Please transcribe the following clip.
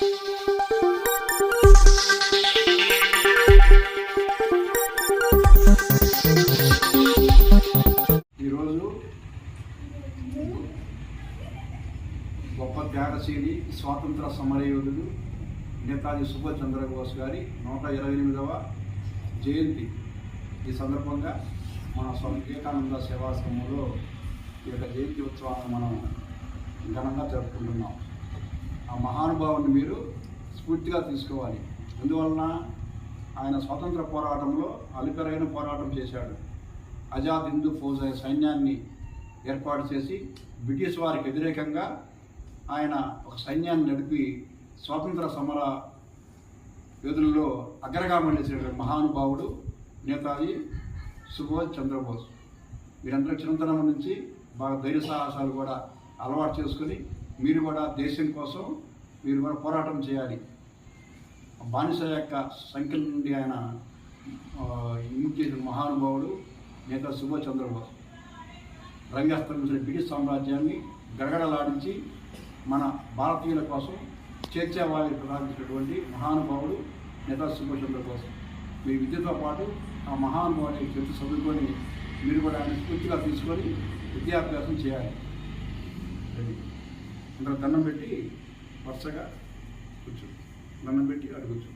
ఈరోజు గొప్ప త్యాగశీలి స్వాతంత్ర సమరయోధుడు నేతాజీ సుభాష్ చంద్రబోస్ గారి నూట ఇరవై ఎనిమిదవ జయంతి. ఈ సందర్భంగా మన స్వామి వివేకానంద సేవాశ్రమంలో ఈ యొక్క జయంతి ఉత్సవాన్ని మనం ఘనంగా జరుపుకుంటున్నాం. మహానుభావుని మీరు స్ఫూర్తిగా తీసుకోవాలి. అందువలన ఆయన స్వతంత్ర పోరాటంలో అలిపెరైన పోరాటం చేశాడు. ఆజాద్ హిందూ ఫౌజ్ అనే సైన్యాన్ని ఏర్పాటు చేసి బ్రిటిష్ వారికి వ్యతిరేకంగా ఆయన ఒక సైన్యాన్ని నడిపి స్వాతంత్ర సమర యోధుల్లో అగ్రగా చేసిన మహానుభావుడు నేతాజీ సుభాష్ చంద్రబోస్. మీరందరూ చిన్నతనం నుంచి బాగా ధైర్య సాహసాలు కూడా అలవాటు చేసుకుని మీరు కూడా దేశం కోసం మీరు కూడా పోరాటం చేయాలి. బానిస యొక్క సంఖ్యల నుండి ఆయన ఆ, విముక్తి చేసిన మహానుభావుడు నేత సుభాష్ చంద్రబోస్. రంగస్థలించిన బ్రిటిష్ సామ్రాజ్యాన్ని గడగడలాడించి మన భారతీయుల కోసం చేర్చేవారి ప్రధానించినటువంటి మహానుభావుడు నేత సుభాష్ చంద్రబోస్. మీ విద్యతో పాటు ఆ మహానుభావుని చెట్టు చదువుకొని మీరు కూడా ఆయన స్ఫూర్తిగా తీసుకొని విద్యాభ్యాసం చేయాలి. అది అందరూ దండం పెట్టి వరుసగా కూర్చో దండం పెట్టి అడుగుచ్చు